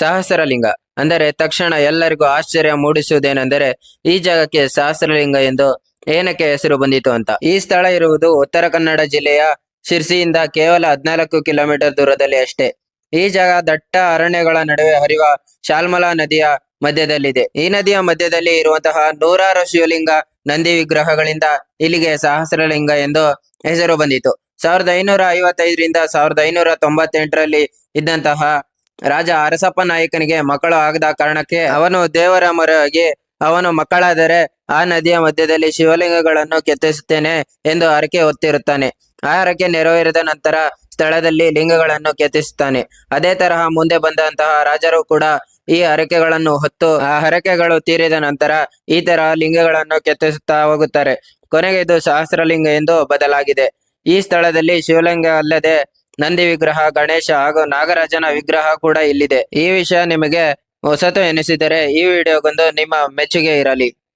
ಸಹಸ್ರಲಿಂಗ. ಅಂದರೆ ತಕ್ಷಣ ಎಲ್ಲರಿಗೂ ಆಶ್ಚರ್ಯ ಮೂಡಿಸುವುದೇನೆಂದರೆ, ಈ ಜಾಗಕ್ಕೆ ಸಹಸ್ರಲಿಂಗ ಎಂದು ಏನಕ್ಕೆ ಹೆಸರು ಬಂದಿತು ಅಂತ. ಈ ಸ್ಥಳ ಇರುವುದು ಉತ್ತರ ಕನ್ನಡ ಜಿಲ್ಲೆಯ ಶಿರ್ಸಿಯಿಂದ ಕೇವಲ ಹದಿನಾಲ್ಕು ಕಿಲೋಮೀಟರ್ ದೂರದಲ್ಲಿ ಅಷ್ಟೇ. ಈ ಜಾಗ ದಟ್ಟ ಅರಣ್ಯಗಳ ನಡುವೆ ಹರಿಯುವ ಶಾಲ್ಮಲಾ ನದಿಯ ಮಧ್ಯದಲ್ಲಿದೆ. ಈ ನದಿಯ ಮಧ್ಯದಲ್ಲಿ ಇರುವಂತಹ ನೂರಾರು ಶಿವಲಿಂಗ ನಂದಿ ವಿಗ್ರಹಗಳಿಂದ ಇಲ್ಲಿಗೆ ಸಹಸ್ರಲಿಂಗ ಎಂದು ಹೆಸರು ಬಂದಿತು. ಸಾವಿರದ ಐನೂರ ಐವತ್ತೈದರಿಂದ ಸಾವಿರದ ಐನೂರ ತೊಂಬತ್ತೆಂಟರಲ್ಲಿ ಇದ್ದಂತಹ ರಾಜ ಅರಸಪ್ಪ ನಾಯಕನಿಗೆ ಮಕ್ಕಳು ಆಗದ ಕಾರಣಕ್ಕೆ ಅವನು ದೇವರ ಮೊರೆಗೆ ಅವನು ಮಕ್ಕಳಾದರೆ ಆ ನದಿಯ ಮಧ್ಯದಲ್ಲಿ ಶಿವಲಿಂಗಗಳನ್ನು ಕೆತ್ತಿಸುತ್ತೇನೆ ಎಂದು ಹರಕೆ ಹೊತ್ತಿರುತ್ತಾನೆ. ಆ ಹರಕೆ ನೆರವೇರಿದ ನಂತರ ಸ್ಥಳದಲ್ಲಿ ಲಿಂಗಗಳನ್ನು ಕೆತ್ತಿಸುತ್ತಾನೆ ಅದೇ ತರಹ ಮುಂದೆ ಬಂದಂತಹ ರಾಜರು ಕೂಡ ಈ ಹರಕೆಗಳನ್ನು ಹೊತ್ತು ಆ ಹರಕೆಗಳು ತೀರಿದ ನಂತರ ಈ ತರಹ ಲಿಂಗಗಳನ್ನು ಕೆತ್ತಿಸುತ್ತಾ ಹೋಗುತ್ತಾರೆ. ಕೊನೆಗೆ ಇದು ಸಹಸ್ರಲಿಂಗ ಎಂದು ಬದಲಾಗಿದೆ. ಈ ಸ್ಥಳದಲ್ಲಿ ಶಿವಲಿಂಗ ಅಲ್ಲದೆ ನಂದಿ ವಿಗ್ರಹ, ಗಣೇಶ ಹಾಗೂ ನಾಗರಾಜನ ವಿಗ್ರಹ ಕೂಡ ಇಲ್ಲಿದೆ. ಈ ವಿಷಯ ನಿಮಗೆ ಹೊಸತು ಎನಿಸಿದರೆ ಈ ವಿಡಿಯೋಗೊಂದು ನಿಮ್ಮ ಮೆಚ್ಚುಗೆ ಇರಲಿ.